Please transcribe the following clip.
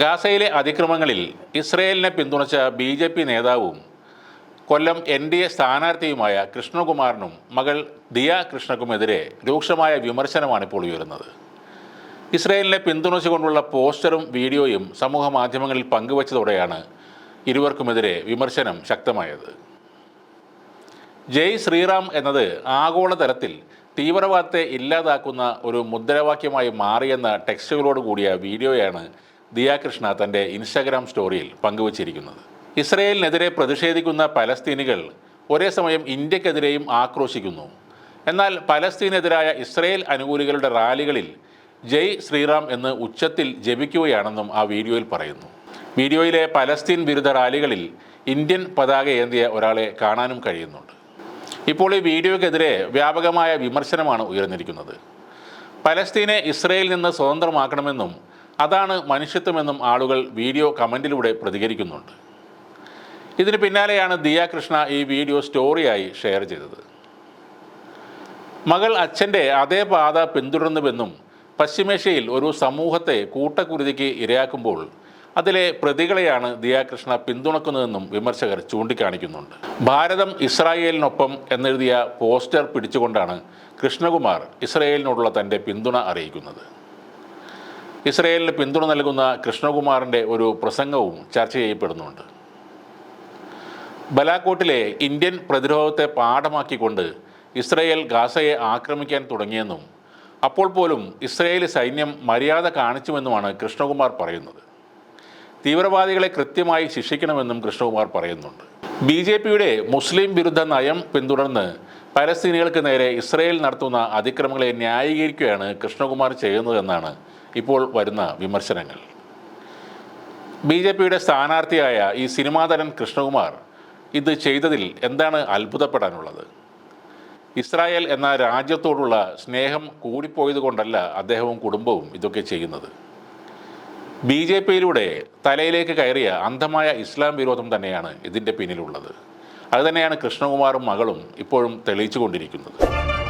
ഗാസയിലെ അതിക്രമങ്ങളിൽ ഇസ്രയേലിനെ പിന്തുണച്ച ബി ജെ പി നേതാവും കൊല്ലം എൻ ഡി എ സ്ഥാനാർത്ഥിയുമായ കൃഷ്ണകുമാറിനും മകൾ ദിയ കൃഷ്ണക്കുമെതിരെ രൂക്ഷമായ വിമർശനമാണ് ഇപ്പോൾ ഉയരുന്നത്. ഇസ്രയേലിനെ പിന്തുണച്ചുകൊണ്ടുള്ള പോസ്റ്ററും വീഡിയോയും സമൂഹ മാധ്യമങ്ങളിൽ പങ്കുവച്ചതോടെയാണ് ഇരുവർക്കുമെതിരെ വിമർശനം ശക്തമായത്. ജയ് ശ്രീറാം എന്നത് ആഗോളതലത്തിൽ തീവ്രവാദത്തെ ഇല്ലാതാക്കുന്ന ഒരു മുദ്രാവാക്യമായി മാറിയെന്ന ടെക്സ്റ്റുകളോട് കൂടിയ വീഡിയോയാണ് ദിയാകൃഷ്ണ തന്റെ ഇൻസ്റ്റാഗ്രാം സ്റ്റോറിയിൽ പങ്കുവച്ചിരിക്കുന്നത്. ഇസ്രയേലിനെതിരെ പ്രതിഷേധിക്കുന്ന പലസ്തീനികൾ ഒരേ സമയം ഇന്ത്യക്കെതിരെയും ആക്രോശിക്കുന്നു. എന്നാൽ പലസ്തീനെതിരായ ഇസ്രയേൽ അനുകൂലികളുടെ റാലികളിൽ ജയ് ശ്രീറാം എന്ന് ഉച്ചത്തിൽ ജപിക്കുകയാണെന്നും ആ വീഡിയോയിൽ പറയുന്നു. വീഡിയോയിലെ പലസ്തീൻ വിരുദ്ധ റാലികളിൽ ഇന്ത്യൻ പതാക ഏന്തിയ ഒരാളെ കാണാനും കഴിയുന്നുണ്ട്. ഇപ്പോൾ ഈ വീഡിയോയ്ക്കെതിരെ വ്യാപകമായ വിമർശനമാണ് ഉയർന്നിരിക്കുന്നത്. പലസ്തീനെ ഇസ്രയേലിൽ നിന്ന് സ്വതന്ത്രമാക്കണമെന്നും അതാണ് മനുഷ്യത്വമെന്നും ആളുകൾ വീഡിയോ കമന്റിലൂടെ പ്രതികരിക്കുന്നുണ്ട്. ഇതിന് പിന്നാലെയാണ് ദിയ കൃഷ്ണ ഈ വീഡിയോ സ്റ്റോറിയായി ഷെയർ ചെയ്തത്. മകൾ അച്ഛന്റെ അതേ പാത പിന്തുടർന്നുവെന്നും പശ്ചിമേഷ്യയിൽ ഒരു സമൂഹത്തെ കൂട്ടക്കുരുതിക്ക് ഇരയാക്കുമ്പോൾ അതിലെ പ്രതികളെയാണ് ദിയാകൃഷ്ണ പിന്തുണക്കുന്നതെന്നും വിമർശകർ ചൂണ്ടിക്കാണിക്കുന്നുണ്ട്. ഭാരതം ഇസ്രായേലിനൊപ്പം എന്നെഴുതിയ പോസ്റ്റർ പിടിച്ചുകൊണ്ടാണ് കൃഷ്ണകുമാർ ഇസ്രായേലിനോടുള്ള തന്റെ പിന്തുണ അറിയിക്കുന്നത്. ഇസ്രായേലിന് പിന്തുണ നൽകുന്ന കൃഷ്ണകുമാറിന്റെ ഒരു പ്രസംഗവും ചർച്ച ചെയ്യപ്പെടുന്നുണ്ട്. ബലാക്കോട്ടിലെ ഇന്ത്യൻ പ്രതിരോധത്തെ പാഠമാക്കിക്കൊണ്ട് ഇസ്രയേൽ ഗാസയെ ആക്രമിക്കാൻ തുടങ്ങിയെന്നും അപ്പോൾ പോലും ഇസ്രയേലി സൈന്യം മര്യാദ കാണിച്ചുവെന്നുമാണ് കൃഷ്ണകുമാർ പറയുന്നത്. തീവ്രവാദികളെ കൃത്യമായി ശിക്ഷിക്കണമെന്നും കൃഷ്ണകുമാർ പറയുന്നുണ്ട്. ബി ജെ പിയുടെ മുസ്ലിം വിരുദ്ധ നയം പിന്തുടർന്ന് പലസ്തീനികൾക്ക് നേരെ ഇസ്രയേൽ നടത്തുന്ന അതിക്രമങ്ങളെ ന്യായീകരിക്കുകയാണ് കൃഷ്ണകുമാർ ചെയ്യുന്നതെന്നാണ് ഇപ്പോൾ വരുന്ന വിമർശനങ്ങൾ. ബി ജെ പിയുടെ സ്ഥാനാർത്ഥിയായ ഈ സിനിമാതരൻ കൃഷ്ണകുമാർ ഇത് ചെയ്തതിൽ എന്താണ് അത്ഭുതപ്പെടാനുള്ളത്? ഇസ്രായേൽ എന്ന രാജ്യത്തോടുള്ള സ്നേഹം കൂടിപ്പോയത് കൊണ്ടല്ല അദ്ദേഹവും കുടുംബവും ഇതൊക്കെ ചെയ്യുന്നത്. ബി ജെ പിയിലൂടെ തലയിലേക്ക് കയറിയ അന്ധമായ ഇസ്ലാം വിരോധം തന്നെയാണ് ഇതിന്റെ പിന്നിലുള്ളത്. അതുതന്നെയാണ് കൃഷ്ണകുമാറും മകളും ഇപ്പോഴും തെളിയിച്ചു കൊണ്ടിരിക്കുന്നത്